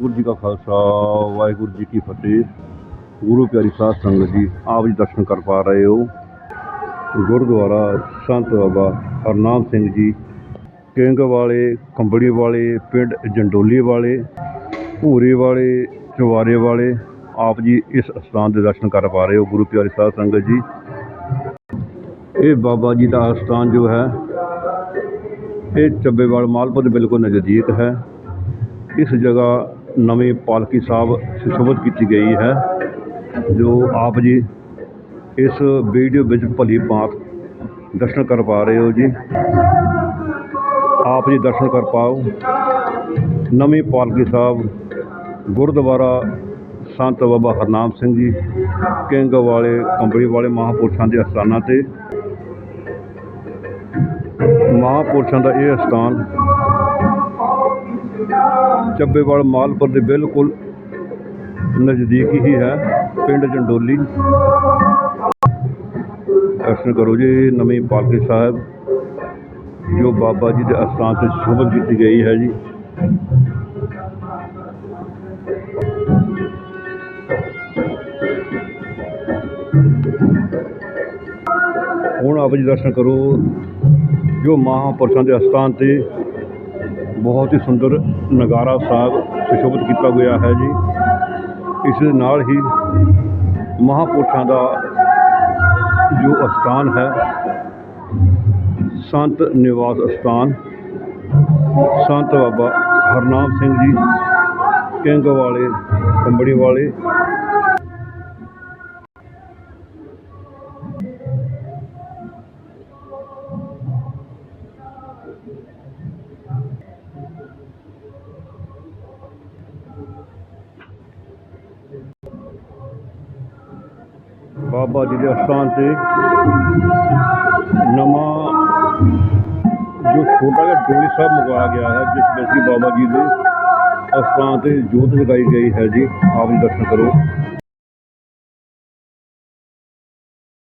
ਗੁਰੂ ਜੀ ਕਾ ਖਾਲਸਾ, ਵਾਹਿਗੁਰੂ ਜੀ ਕੀ ਫਤਿਹ। ਗੁਰੂ ਪਿਆਰੀ ਸਾਧ ਸੰਗਤ ਜੀ, ਆਪ ਜੀ ਦਰਸ਼ਨ ਕਰ ਪਾ ਰਹੇ ਹੋ। ਗੁਰਦੁਆਰਾ ਸੰਤ ਬਾਬਾ ਹਰਨਾਮ ਸਿੰਘ ਜੀ, ਕਿੰਗ ਵਾਲੇ ਕੰਬੜੀ ਵਾਲੇ, ਪਿੰਡ ਜੰਡੋਲੀ ਵਾਲੇ, ਭੂਰੇ ਵਾਲੇ, ਚਵਾਰੇ ਵਾਲੇ, ਆਪ ਜੀ ਇਸ ਸਥਾਨ ਦੇ ਦਰਸ਼ਨ ਕਰ ਪਾ ਰਹੇ ਹੋ, ਗੁਰੂ ਪਿਆਰੀ ਸਾਧ ਸੰਗਤ ਜੀ। ਇਹ ਬਾਬਾ ਜੀ ਦਾ ਸਥਾਨ ਜੋ ਹੈ, ਇਹ ਚੱਬੇਵਾਲ ਮਾਲਪੁਰ ਦੇ ਬਿਲਕੁਲ ਨਜ਼ਦੀਕ ਹੈ। ਇਸ ਜਗ੍ਹਾ ਨਵੇਂ ਪਾਲਕੀ ਸਾਹਿਬ ਸੁਸ਼ੋਭਿਤ ਕੀਤੀ ਗਈ ਹੈ, ਜੋ ਆਪ ਜੀ ਇਸ ਵੀਡੀਓ ਵਿੱਚ ਭਲੀ ਭਾਂਤ ਦਰਸ਼ਨ ਕਰ ਪਾ ਰਹੇ ਹੋ ਜੀ। ਆਪ ਜੀ ਦਰਸ਼ਨ ਕਰ ਪਾਓ। ਨਵੀਂ ਪਾਲਕੀ ਸਾਹਿਬ, ਗੁਰਦੁਆਰਾ ਸੰਤ ਬਾਬਾ ਹਰਨਾਮ ਸਿੰਘ ਜੀ, ਕਿੰਗ ਵਾਲੇ ਕੰਬੜੀ ਵਾਲੇ ਮਹਾਂਪੁਰਸ਼ਾਂ ਦੇ ਅਸਥਾਨਾਂ ਤੇ। ਮਹਾਂਪੁਰਸ਼ਾਂ ਦਾ ਇਹ ਅਸਥਾਨ ਚੱਬੇਵਾਲ ਮਾਲਪੁਰ ਦੇ ਬਿਲਕੁਲ ਨਜ਼ਦੀਕ ਹੀ ਹੈ, ਪਿੰਡ ਜੰਡੋਲੀ। ਦਰਸ਼ਨ ਕਰੋ ਜੀ, ਨਵੀਂ ਪਾਲਕੀ ਸਾਹਿਬ, ਜੋ ਬਾਬਾ ਜੀ ਦੇ ਅਸਥਾਨ ਤੇ ਸ਼ੋਭਤ ਕੀਤੀ ਗਈ ਹੈ ਜੀ। ਹੁਣ ਆਪ ਜੀ ਦਰਸ਼ਨ ਕਰੋ, ਜੋ ਮਹਾਂਪੁਰਸ਼ਾਂ ਦੇ ਅਸਥਾਨ ਤੇ ਬਹੁਤ ਹੀ ਸੁੰਦਰ ਨਗਾਰਾ ਸਾਹਿਬ ਸੁਸ਼ੋਭਿਤ ਕੀਤਾ ਗਿਆ ਹੈ ਜੀ। ਇਸ ਦੇ ਨਾਲ ਹੀ ਮਹਾਂਪੁਰਸ਼ਾਂ ਦਾ ਜੋ ਅਸਥਾਨ ਹੈ, ਸੰਤ ਨਿਵਾਸ ਅਸਥਾਨ, ਸੰਤ ਬਾਬਾ ਹਰਨਾਮ ਸਿੰਘ ਜੀ ਕਿੰਗ ਵਾਲੇ ਕੰਬੜੀ ਵਾਲੇ ਬਾਬਾ ਜੀ ਦੇ ਅਸਥਾਨ ਤੇ ਨਵਾਂ ਜੋ ਛੋਟਾ ਜਿਹਾ ਡੋਲੀ ਸਾਹਿਬ ਮੰਗਵਾਇਆ ਗਿਆ ਹੈ, ਜਿਸ ਵਿੱਚ ਕਿ ਬਾਬਾ ਜੀ ਦੇ ਅਸਥਾਨ ਤੇ ਜੋਤ ਲਗਾਈ ਗਈ ਹੈ ਜੀ। ਆਪ ਜੀ ਦਰਸ਼ਨ ਕਰੋ।